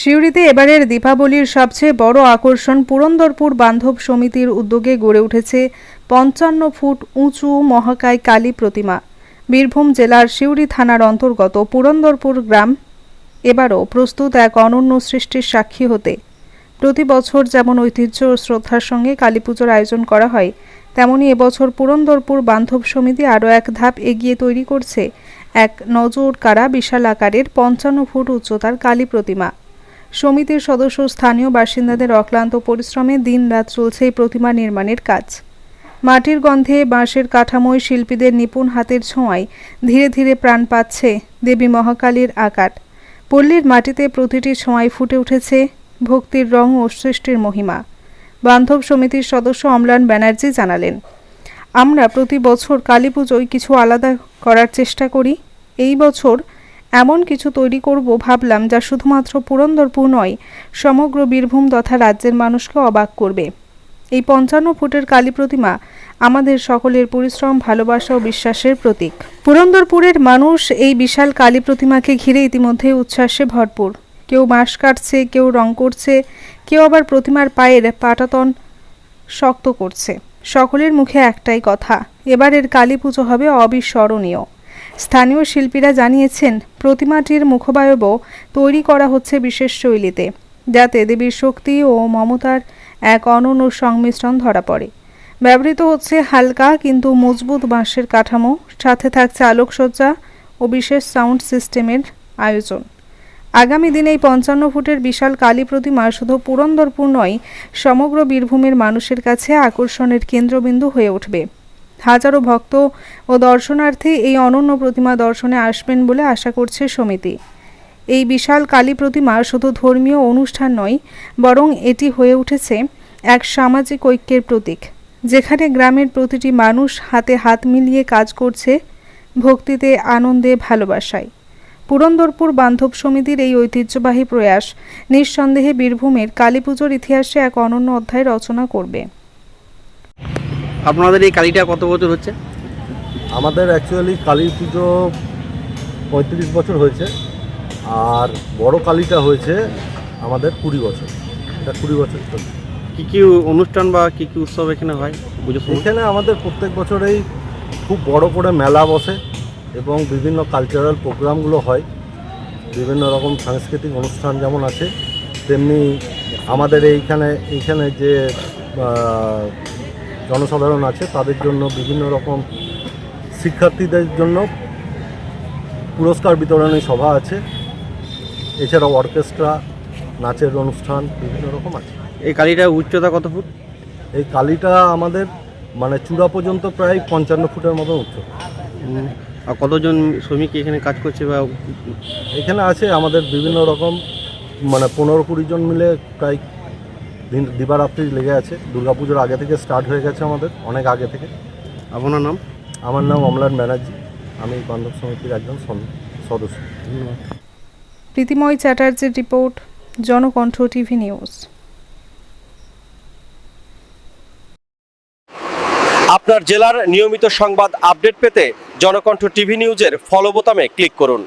সিউড়িতে এবারের দীপাবলির সবচেয়ে বড় আকর্ষণ পুরন্দরপুর বান্ধব সমিতির উদ্যোগে গড়ে উঠেছে পঞ্চান্ন ফুট উঁচু মহাকায় কালী প্রতিমা। বীরভূম জেলার সিউড়ি থানার অন্তর্গত পুরন্দরপুর গ্রাম এবারও প্রস্তুত এক অনন্য সৃষ্টির সাক্ষী হতে। প্রতি বছর যেমন ঐতিহ্য ও শ্রদ্ধার সঙ্গে কালী পুজোর আয়োজন করা হয়, তেমনি এবছর পুরন্দরপুর বান্ধব সমিতি আরও এক ধাপ এগিয়ে তৈরি করছে এক নজর কাড়া বিশাল আকারের পঞ্চান্ন ফুট উচ্চতার কালী প্রতিমা। সমিতির সদস্য স্থানীয় বাসিন্দাদের অক্লান্ত পরিশ্রমে দিনরাত চলছে এই প্রতিমা নির্মাণের কাজ। মাটির গন্ধে বাঁশের কাঠামোয় শিল্পীদের নিপুণ হাতের ছোঁয়ায় ধীরে ধীরে প্রাণ পাচ্ছে দেবী মহাকালীর আকার। পল্লীর মাটিতে প্রতিটি ছোঁয়ায় ফুটে উঠেছে ভক্তির রং ও সৃষ্টির মহিমা। বান্ধব সমিতির সদস্য অম্লান ব্যানার্জি জানালেন, আমরা প্রতি বছর কালী পুজোয় কিছু আলাদা করার চেষ্টা করি। এই বছর এমন কিছু তৈরি করব ভাবলাম যা শুধুমাত্র পুরন্দরপুর নয়, সমগ্র বীরভূম তথা রাজ্যের মানুষকে অবাক করবে। এই পঞ্চান্ন ফুটের কালী প্রতিমা আমাদের সকলের পরিশ্রম, ভালোবাসা ও বিশ্বাসের প্রতীক। পুরন্দরপুরের মানুষ এই বিশাল কালী প্রতিমাকে ঘিরে ইতিমধ্যে উচ্ছ্বাসে ভরপুর। কেউ বাঁশ কাটছে, কেউ রং করছে, কেউ আবার প্রতিমার পায়ের পাটাতন শক্ত করছে। সকলের মুখে একটাই কথা, এবারের কালী পুজো হবে অবিস্মরণীয়। স্থানীয় শিল্পীরা জানিয়েছেন, প্রতিমাটির মুখবায়বও তৈরি করা হচ্ছে বিশেষ শৈলীতে, যাতে দেবীর শক্তি ও মমতার এক অনন্য সংমিশ্রণ ধরা পড়ে। ব্যবহৃত হচ্ছে হালকা কিন্তু মজবুত বাঁশের কাঠামো, সাথে থাকছে আলোকসজ্জা ও বিশেষ সাউন্ড সিস্টেমের আয়োজন। আগামী দিনে এই পঞ্চান্ন ফুটের বিশাল কালী প্রতিমা শুধু পুরন্দরপুর নয়, সমগ্র বীরভূমের মানুষের কাছে আকর্ষণের কেন্দ্রবিন্দু হয়ে উঠবে। হাজারো ভক্ত ও দর্শনার্থী এই অনন্য প্রতিমা দর্শনে আসবেন বলে আশা করছে সমিতি। এই বিশাল কালী প্রতিমা শুধু ধর্মীয় অনুষ্ঠান নয়, বরং এটি হয়ে উঠেছে এক সামাজিক ঐক্যের প্রতীক, যেখানে গ্রামের প্রতিটি মানুষ হাতে হাত মিলিয়ে কাজ করছে, ভক্তিতে, আনন্দে, ভালোবাসায়। পুরন্দরপুর বান্ধব সমিতির এই ঐতিহ্যবাহী প্রয়াস নিঃসন্দেহে বীরভূমের কালী পুজোর ইতিহাসে এক অনন্য অধ্যায় রচনা করবে। আপনাদের এই কালীটা কত বছর হচ্ছে? আমাদের অ্যাকচুয়ালি কালী পুজো পঁয়ত্রিশ বছর হয়েছে আর বড় কালীটা হয়েছে আমাদের কুড়ি বছর। এটা কুড়ি বছর চলছে। কি কি অনুষ্ঠান বা কি কি উৎসব এখানে হয় সময়? এখানে আমাদের প্রত্যেক বছরেই খুব বড় করে মেলা বসে এবং বিভিন্ন কালচারাল প্রোগ্রামগুলো হয়। বিভিন্ন রকম সাংস্কৃতিক অনুষ্ঠান যেমন আছে তেমনি আমাদের এইখানে এইখানে যে জনসাধারণ আছে তাদের জন্য বিভিন্ন রকম শিক্ষার্থীদের জন্য পুরস্কার বিতরণী সভা আছে। এছাড়াও অর্কেস্ট্রা নাচের অনুষ্ঠান বিভিন্ন রকম আছে। এই কালীটার উচ্চতা কত ফুট? এই কালীটা আমাদের মানে চূড়া পর্যন্ত প্রায় পঞ্চান্ন ফুটের মতো উচ্চ আর কতজন শ্রমিক এখানে কাজ করছে বা এখানে আছে আমাদের বিভিন্ন রকম মানে পনেরো কুড়ি জন মিলে প্রায় দিবারাত্রি লেগে আছে। দুর্গাপুজোর আগে থেকে স্টার্ট হয়ে গেছে আমাদের অনেক আগে থেকে। আপনার নাম? আমার নাম অমলান ব্যানার্জি। আমি বান্ধব সমিতির একজন সদস্য। ধন্যবাদ। প্রীতিময় চ্যাটার্জির রিপোর্ট জনকণ্ঠ টিভি নিউজ। আপনার জেলার নিয়মিত সংবাদ আপডেট পেতে জনকণ্ঠ টিভি নিউজের ফলো বোতামে ক্লিক করুন।